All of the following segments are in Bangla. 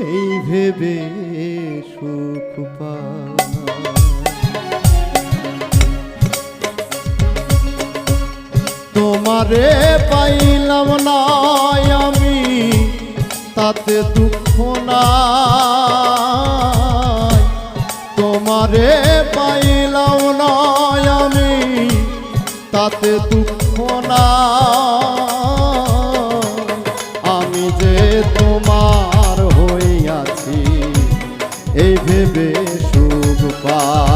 এই ভেবে সুখ পাই। তোমারে পাইলাম না আমি, তাতে দুঃখ নাই। তোমারে পাইলাম না আমি, তাতে দুঃখ নাই। এই ভেবে সুখ পাই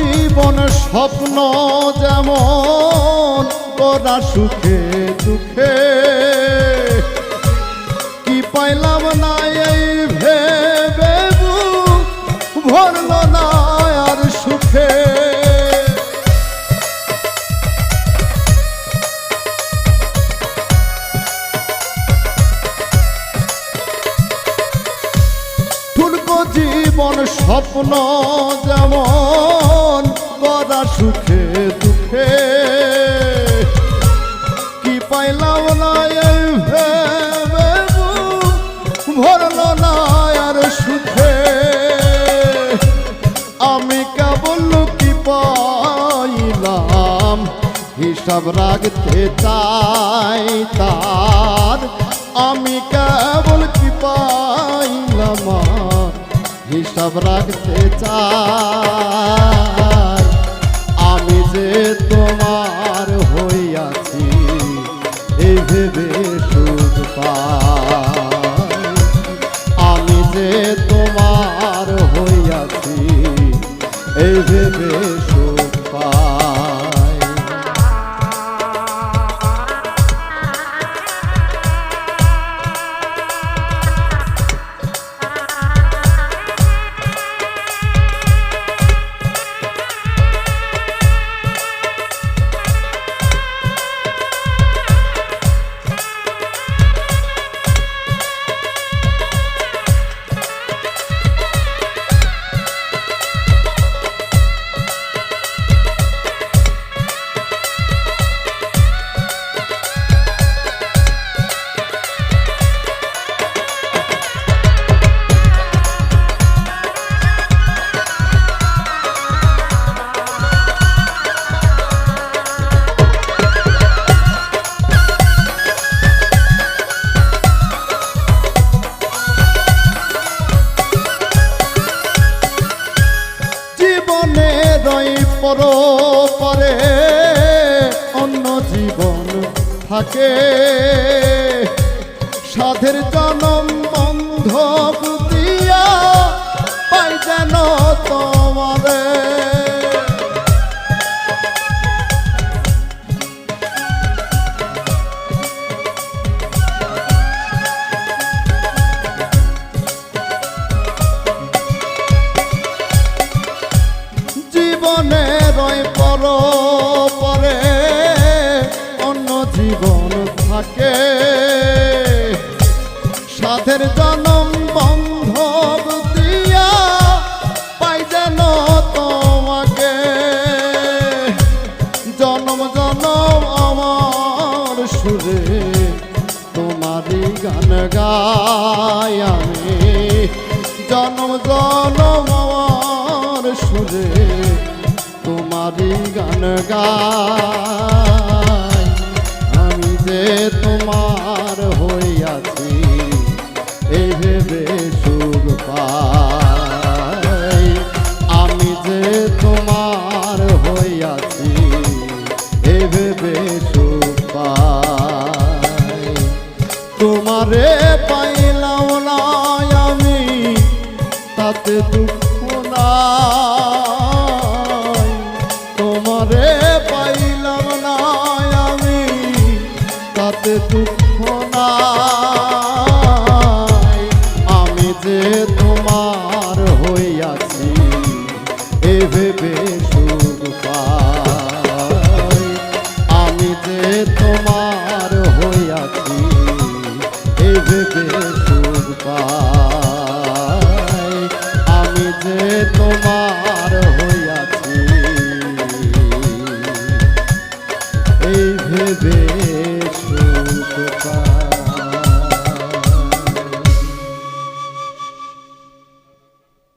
জীবন স্বপ্ন যেমন করা সুখে দুঃখে। কি পাইলাম না এই ভেবে ভরল না আর সুখে। জীবন স্বপ্ন যেমন হিসাব রাখতে চাই তার। আমি কেবল কি পাইলাম হিসাব রাখতে চাই। আমি যে তোমার হইয়াছি এই ভেবে সুখ আমি যে তোমার হইয়াছি এই ভেবে সুখ পর পরে অন্য জীবন থাকে। সাধের জনম বন্ধ জীবন থাকে। সাধের জনম বন্ধব দিয়া পাই যেন তোমাকে। জনম জনম আমার সুরে তোমারই গান গাই আমি। জনম জনম আমার সুরে তোমারই গান গাই। যে তোমার হইয়াছি এই ভেবে সুখ পাই। আমি যে তোমার হইয়াছি এই ভেবে সুখ পাই। তোমারে পাইলাম না আমি, তাতে দুঃখ নাই। দুঃখ নাই